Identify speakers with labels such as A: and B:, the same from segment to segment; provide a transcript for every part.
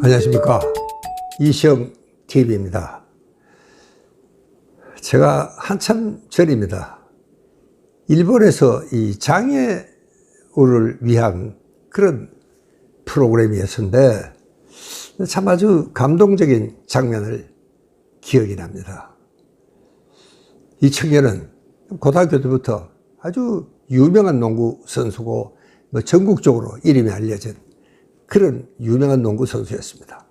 A: 안녕하십니까. 이시영 TV입니다. 제가 한참 전입니다. 일본에서 이 장애우를 위한 그런 프로그램이었는데 참 아주 감동적인 장면을 기억이 납니다. 이 청년은 고등학교 때부터 아주 유명한 농구 선수고 뭐 전국적으로 이름이 알려진 그런 유명한 농구 선수였습니다.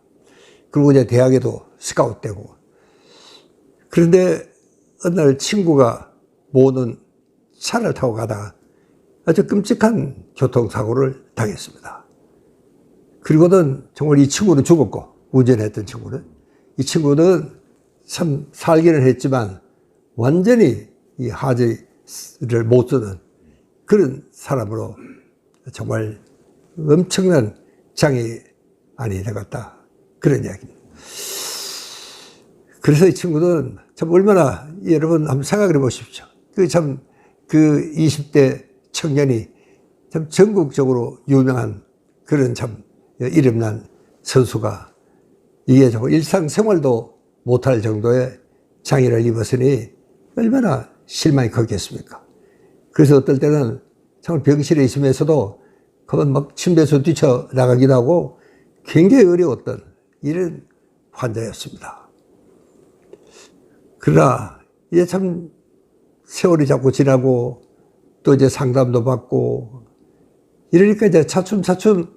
A: 그리고 이제 대학에도 스카웃되고 그런데 어느 날 친구가 모는 차를 타고 가다가 아주 끔찍한 교통사고를 당했습니다. 그리고는 정말 이 친구는 죽었고 운전했던 친구는 이 친구는 참 살기는 했지만 완전히 이 하지를 못 쓰는 그런 사람으로 정말 엄청난 장애 안이 되었다. 그런 이야기입니다. 그래서 이 친구는 참 얼마나 여러분 한번 생각을 해 보십시오. 그 참 그 20대 청년이 참 전국적으로 유명한 그런 참 이름난 선수가 이게 정말 일상생활도 못할 정도의 장애를 입었으니 얼마나 실망이 컸겠습니까? 그래서 어떨 때는 정말 병실에 있으면서도 그만 막 침대에서 뛰쳐나가기도 하고 굉장히 어려웠던 이런 환자였습니다. 그러나 이제 참 세월이 자꾸 지나고 또 이제 상담도 받고 이러니까 이제 차츰차츰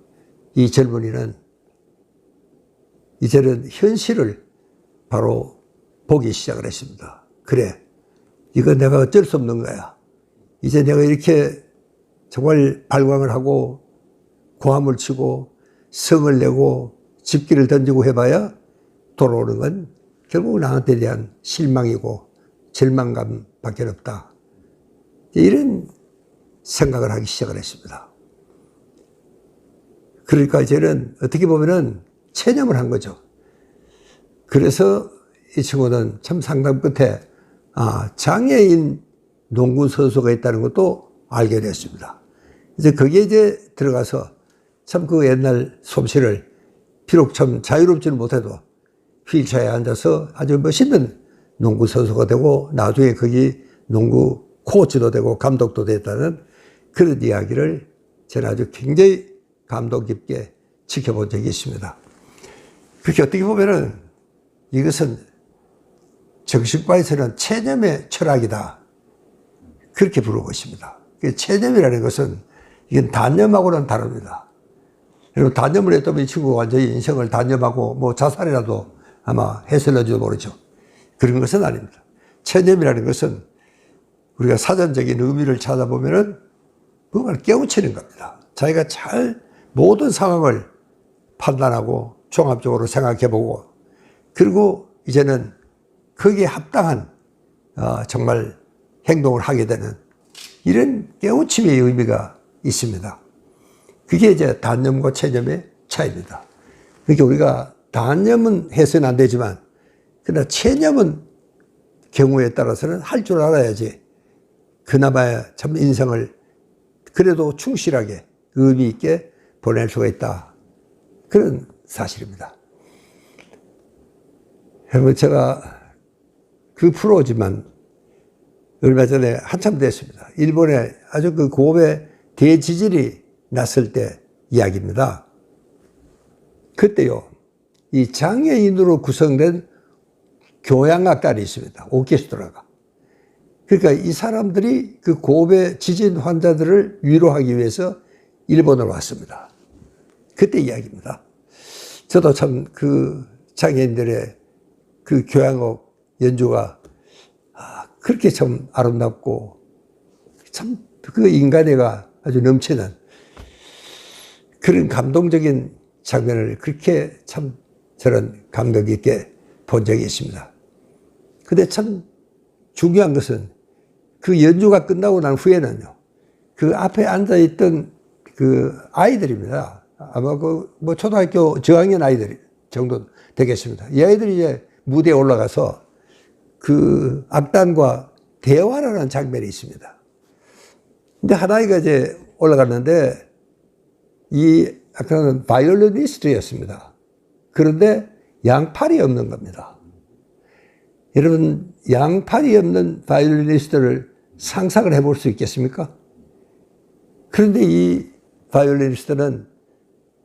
A: 이 젊은이는 이제는 현실을 바로 보기 시작을 했습니다. 그래, 이거 내가 어쩔 수 없는 거야. 이제 내가 이렇게 정말 발광을 하고 고함을 치고 성을 내고 집기를 던지고 해봐야 돌아오는 건 결국 나한테 대한 실망이고 절망감 밖에 없다. 이런 생각을 하기 시작을 했습니다. 그러니까 이제는 어떻게 보면은 체념을 한 거죠. 그래서 이 친구는 참 상담 끝에 아, 장애인 농구 선수가 있다는 것도 알게 됐습니다. 이제 거기에 이제 들어가서 참 그 옛날 솜씨를 비록 참 자유롭지는 못해도 휠체어에 앉아서 아주 멋있는 농구 선수가 되고 나중에 거기 농구 코치도 되고 감독도 됐다는 그런 이야기를 저는 아주 굉장히 감동 깊게 지켜본 적이 있습니다. 그렇게 어떻게 보면은 이것은 정신과에서는 체념의 철학이다. 그렇게 부르고 있습니다. 그 체념이라는 것은 이건 단념하고는 다릅니다. 여러분 단념을 이 친구가 완전히 인생을 단념하고 뭐 자살이라도 아마 했을는지도 모르죠. 그런 것은 아닙니다. 체념이라는 것은 우리가 사전적인 의미를 찾아보면은 뭔가를 깨우치는 겁니다. 자기가 잘 모든 상황을 판단하고 종합적으로 생각해보고 그리고 이제는 거기에 합당한 어, 정말 행동을 하게 되는 이런 깨우침의 의미가 있습니다. 그게 이제 단념과 체념의 차이입니다. 그러니까 우리가 단념은 해서는 안 되지만 그러나 체념은 경우에 따라서는 할 줄 알아야지 그나마 참 인생을 그래도 충실하게 의미 있게 보낼 수가 있다. 그런 사실입니다. 여러분 제가 그 프로지만 얼마 전에 한참 됐습니다. 일본에 아주 그 고베 대지진이 났을 때 이야기입니다. 그때요, 이 장애인으로 구성된 교향악단이 있습니다. 오케스트라가. 그러니까 이 사람들이 그 고베 지진 환자들을 위로하기 위해서 일본으로 왔습니다. 그때 이야기입니다. 저도 참 그 장애인들의 그 교향곡 연주가 아, 그렇게 참 아름답고 참 그 인간애가 아주 넘치는 그런 감동적인 장면을 그렇게 참 저는 감격 있게 본 적이 있습니다. 근데 참 중요한 것은 그 연주가 끝나고 난 후에는요, 그 앞에 앉아있던 그 아이들입니다. 아마 그 뭐 초등학교 저학년 아이들 정도 되겠습니다. 이 아이들이 이제 무대에 올라가서 그 악단과 대화를 하는 장면이 있습니다. 근데 하나이가 이제 올라갔는데 이 악단은 바이올리니스트였습니다. 그런데 양팔이 없는 겁니다. 여러분, 양팔이 없는 바이올리니스트를 상상을 해볼 수 있겠습니까? 그런데 이 바이올리니스트는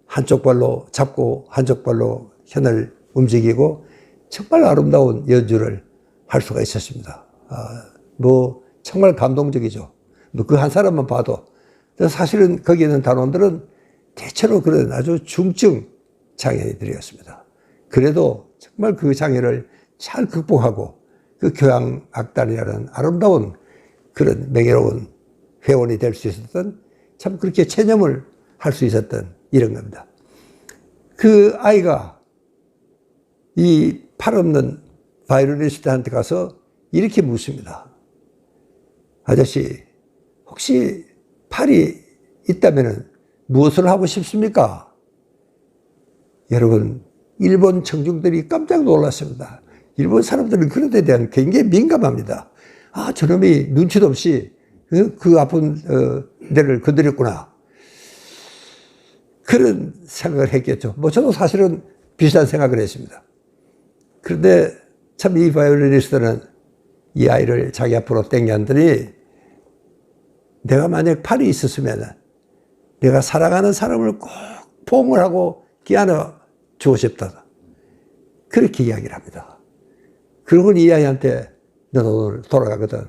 A: 한쪽 발로 잡고 한쪽 발로 현을 움직이고 정말 아름다운 연주를 할 수가 있었습니다. 아, 뭐 정말 감동적이죠. 뭐그한 사람만 봐도 사실은 거기 있는 단원들은 대체로 그런 아주 중증 장애인들이었습니다. 그래도 정말 그 장애를 잘 극복하고 그 교향악단이라는 아름다운 그런 명예로운 회원이 될 수 있었던 참 그렇게 체념을 할 수 있었던 이런 겁니다. 그 아이가 이 팔 없는 바이올리니스트한테 가서 이렇게 묻습니다. 아저씨, 혹시 팔이 있다면 무엇을 하고 싶습니까? 여러분, 일본 청중들이 깜짝 놀랐습니다. 일본 사람들은 그런 데 대한 굉장히 민감합니다. 아, 저놈이 눈치도 없이 그, 그 아픈 어, 데를 건드렸구나. 그런 생각을 했겠죠. 뭐 저도 사실은 비슷한 생각을 했습니다. 그런데 참 이 바이올리니스트는 이 아이를 자기 앞으로 땡겼더니 내가 만약 팔이 있었으면 내가 사랑하는 사람을 꼭 포옹을 하고 끼안아 주고 싶다. 그렇게 이야기를 합니다. 그리고 이 아이한테 너는 오늘 돌아가거든.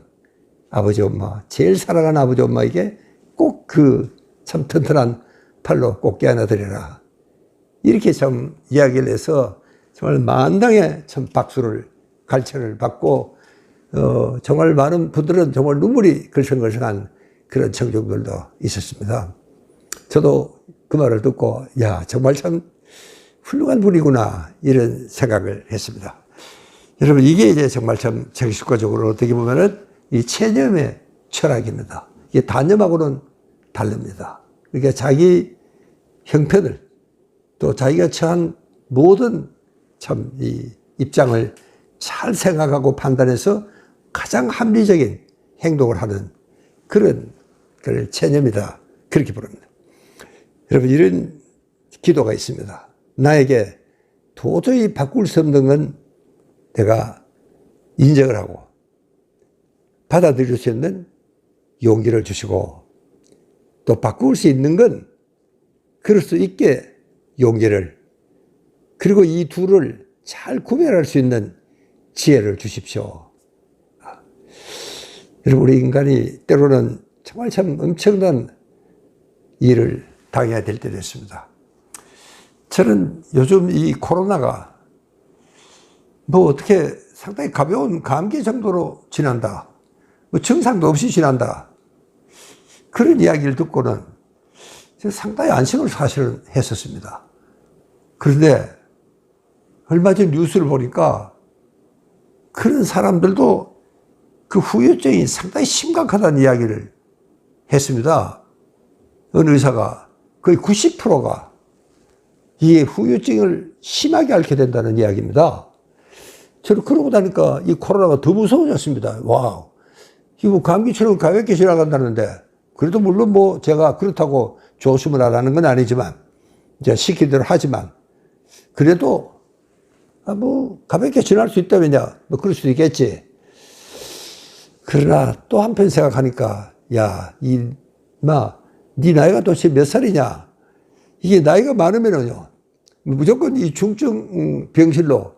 A: 아버지 엄마, 제일 사랑하는 아버지 엄마에게 꼭 그 참 튼튼한 팔로 꼭 끼안아 드리라. 이렇게 참 이야기를 해서 정말 만당의 참 박수를 갈채를 받고 어, 정말 많은 분들은 정말 눈물이 글썽글썽한 그런 청중들도 있었습니다. 저도 그 말을 듣고 야 정말 참 훌륭한 분이구나 이런 생각을 했습니다. 여러분 이게 이제 정말 참 정신과적으로 어떻게 보면은 이 체념의 철학입니다. 이게 단념하고는 다릅니다. 그러니까 자기 형편을 또 자기가 처한 모든 참 이 입장을 잘 생각하고 판단해서 가장 합리적인 행동을 하는 그런 그걸 체념이다. 그렇게 부릅니다. 여러분, 이런 기도가 있습니다. 나에게 도저히 바꿀 수 없는 건 내가 인정을 하고 받아들일 수 있는 용기를 주시고 또 바꿀 수 있는 건 그럴 수 있게 용기를 그리고 이 둘을 잘 구별할 수 있는 지혜를 주십시오. 여러분, 우리 인간이 때로는 정말 참 엄청난 일을 당해야 될 때도 있습니다. 저는 요즘 이 코로나가 뭐 어떻게 상당히 가벼운 감기 정도로 지난다. 뭐 증상도 없이 지난다. 그런 이야기를 듣고는 상당히 안심을 사실은 했었습니다. 그런데 얼마 전 뉴스를 보니까 그런 사람들도 그 후유증이 상당히 심각하다는 이야기를 했습니다. 어느 의사가 거의 90%가 이 후유증을 심하게 앓게 된다는 이야기입니다. 저는 그러고 나니까 이 코로나가 더 무서워졌습니다. 와, 이거 감기처럼 가볍게 지나간다는데, 그래도 물론 뭐 제가 그렇다고 조심을 안 하는 건 아니지만, 이제 시킨 대로 하지만, 그래도, 아, 뭐, 가볍게 지날 수 있다면야, 뭐, 그럴 수도 있겠지. 그러나 또 한편 생각하니까, 야, 이, 마, 네 나이가 도대체 몇 살이냐? 이게 나이가 많으면은요, 무조건 이 중증 병실로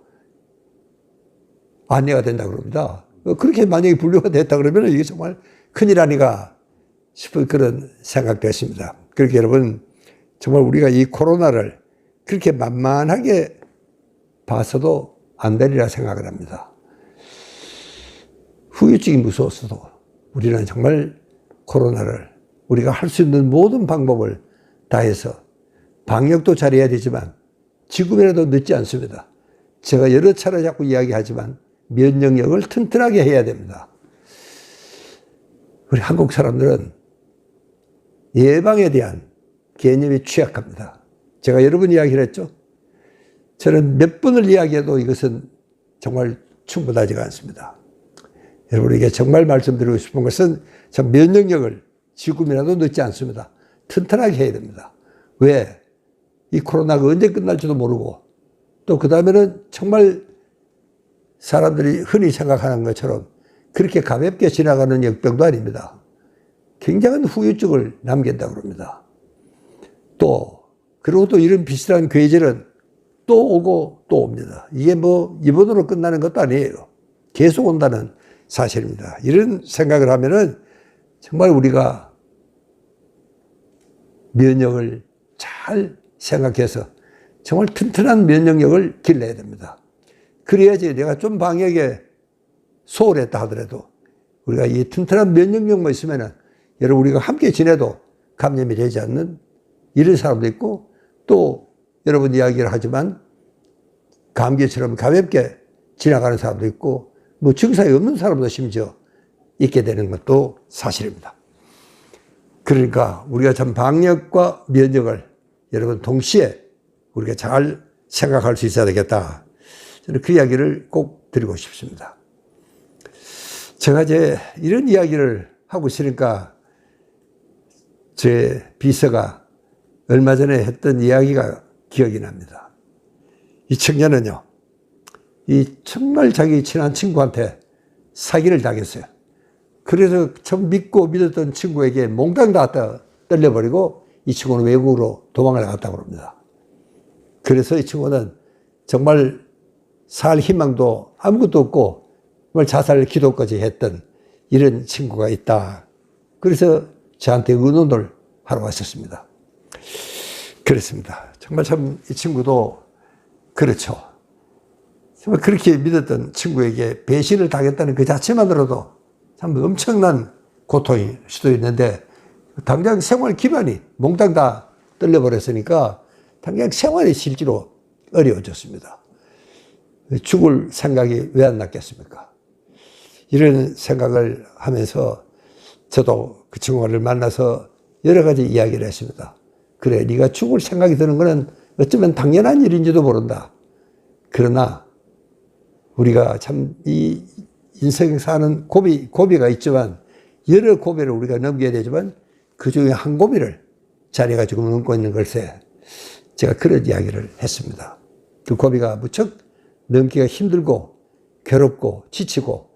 A: 안내가 된다 그럽니다. 그렇게 만약에 분류가 됐다 그러면 이게 정말 큰일 아니가 싶은 그런 생각도 했습니다. 그렇게 여러분, 정말 우리가 이 코로나를 그렇게 만만하게 봐서도 안 되리라 생각을 합니다. 후유증이 무서웠어도 우리는 정말 코로나를 우리가 할 수 있는 모든 방법을 다해서 방역도 잘해야 되지만 지금이라도 늦지 않습니다. 제가 여러 차례 자꾸 이야기하지만 면역력을 튼튼하게 해야 됩니다. 우리 한국 사람들은 예방에 대한 개념이 취약합니다. 제가 여러 번 이야기를 했죠. 저는 몇 번을 이야기해도 이것은 정말 충분하지가 않습니다. 여러분에게 정말 말씀드리고 싶은 것은 참 면역력을 지금이라도 늦지 않습니다. 튼튼하게 해야 됩니다. 왜? 이 코로나가 언제 끝날지도 모르고 또 그 다음에는 정말 사람들이 흔히 생각하는 것처럼 그렇게 가볍게 지나가는 역병도 아닙니다. 굉장한 후유증을 남긴다고 합니다. 또, 그리고 또 이런 비슷한 괴절은 또 오고 또 옵니다. 이게 뭐 이번으로 끝나는 것도 아니에요. 계속 온다는 사실입니다. 이런 생각을 하면은 정말 우리가 면역을 잘 생각해서 정말 튼튼한 면역력을 길러야 됩니다. 그래야지 내가 좀 방역에 소홀했다 하더라도 우리가 이 튼튼한 면역력만 있으면은 여러분 우리가 함께 지내도 감염이 되지 않는 이런 사람도 있고 또 여러분 이야기를 하지만 감기처럼 가볍게 지나가는 사람도 있고 뭐 증상이 없는 사람도 심지어 있게 되는 것도 사실입니다. 그러니까 우리가 참 방역과 면역을 여러분 동시에 우리가 잘 생각할 수 있어야 되겠다. 저는 그 이야기를 꼭 드리고 싶습니다. 제가 이제 이런 이야기를 하고 있으니까 제 비서가 얼마 전에 했던 이야기가 기억이 납니다. 이 청년은요, 이 정말 자기 친한 친구한테 사기를 당했어요. 그래서 처음 믿고 믿었던 친구에게 몽땅 다 떨려버리고 이 친구는 외국으로 도망을 나갔다고 합니다. 그래서 이 친구는 정말 살 희망도 아무것도 없고 정말 자살 기도까지 했던 이런 친구가 있다. 그래서 저한테 의논을 하러 왔었습니다. 그렇습니다. 정말 참 이 친구도 그렇죠. 정말 그렇게 믿었던 친구에게 배신을 당했다는 그 자체만으로도 참 엄청난 고통일 수도 있는데 당장 생활 기반이 몽땅 다 떨려버렸으니까 당장 생활이 실제로 어려워졌습니다. 죽을 생각이 왜 안 났겠습니까? 이런 생각을 하면서 저도 그 친구를 만나서 여러 가지 이야기를 했습니다. 그래, 네가 죽을 생각이 드는 것은 어쩌면 당연한 일인지도 모른다. 그러나 우리가 참 이 인생 사는 고비, 고비가 있지만 여러 고비를 우리가 넘겨야 되지만 그 중에 한 고비를 자네가 지금 넘고 있는 걸세. 제가 그런 이야기를 했습니다. 그 고비가 무척 넘기가 힘들고 괴롭고 지치고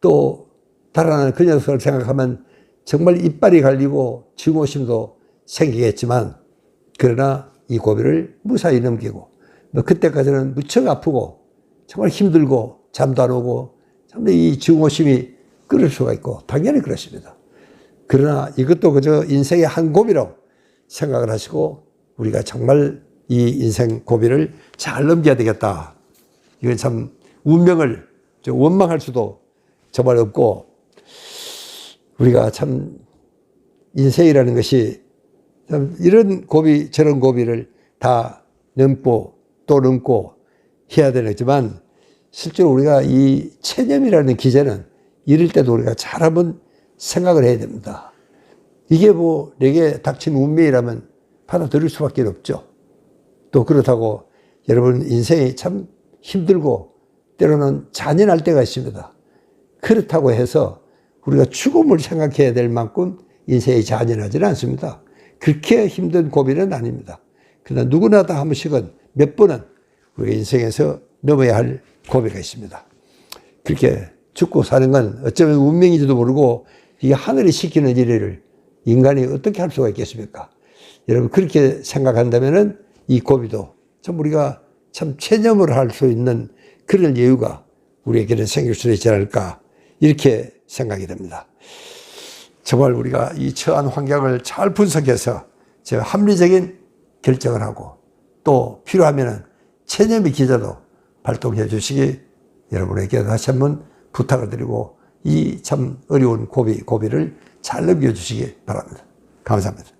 A: 또 달아나는 그 녀석을 생각하면 정말 이빨이 갈리고 증오심도 생기겠지만 그러나 이 고비를 무사히 넘기고 뭐 그때까지는 무척 아프고 정말 힘들고 잠도 안 오고 참 이 증오심이 끓을 수가 있고 당연히 그렇습니다. 그러나 이것도 그저 인생의 한 고비로 생각을 하시고 우리가 정말 이 인생 고비를 잘 넘겨야 되겠다. 이건 참 운명을 원망할 수도 정말 없고 우리가 참 인생이라는 것이 참 이런 고비 저런 고비를 다 넘고 또 넘고 해야 되겠지만 실제로 우리가 이 체념이라는 기제는 이럴 때도 우리가 잘 한번 생각을 해야 됩니다. 이게 뭐 내게 닥친 운명이라면 받아들일 수밖에 없죠. 또 그렇다고 여러분 인생이 참 힘들고 때로는 잔인할 때가 있습니다. 그렇다고 해서 우리가 죽음을 생각해야 될 만큼 인생이 잔인하지는 않습니다. 그렇게 힘든 고비는 아닙니다. 그러나 누구나 다 한 번씩은 몇 번은 우리가 인생에서 넘어야 할 고비가 있습니다. 그렇게 죽고 사는 건 어쩌면 운명인지도 모르고 이게 하늘이 시키는 일을 인간이 어떻게 할 수가 있겠습니까? 여러분 그렇게 생각한다면은 이 고비도 참 우리가 참 체념을 할 수 있는 그런 여유가 우리에게는 생길 수 있지 않을까 이렇게 생각이 됩니다. 정말 우리가 이 처한 환경을 잘 분석해서 제가 합리적인 결정을 하고 또 필요하면은 체념의 기자도 발동해 주시기 여러분에게 다시 한번 부탁을 드리고 이 참 어려운 고비, 고비를 잘 넘겨 주시기 바랍니다. 감사합니다.